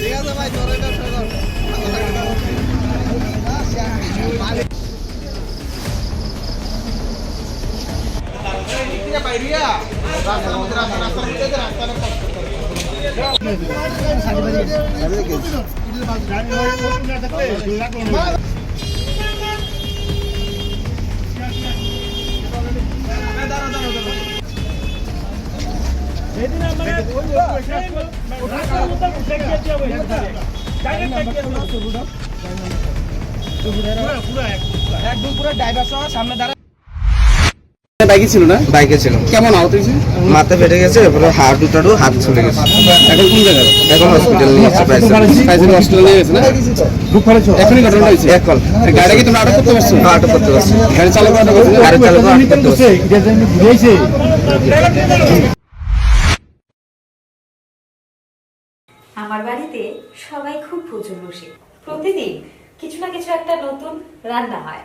ঠিক আছে ভাই তোর ব্যবসা কর বাইকে ছিল না? বাইকে ছিল। কেমন আহত হয়েছে? মাথা ফেটে গেছে এরপরে হাড় দুটারও হাত চলে গেছে। এখন কোন জায়গায়? এখন হসপিটাল নিয়ে গেছে না? এখনই ঘটনা হয়েছে? এখন গাড়িটা কি তোমরা আটক করতে পারছ? আটক করতে পারছি গাড়ি চালক আটক করতে গাড়ি চালক আটক করতে পারছি আমার বাড়িতে সবাই খুব প্রচুর বসে প্রতিদিন কিছু না কিছু একটা নতুন রান্না হয়।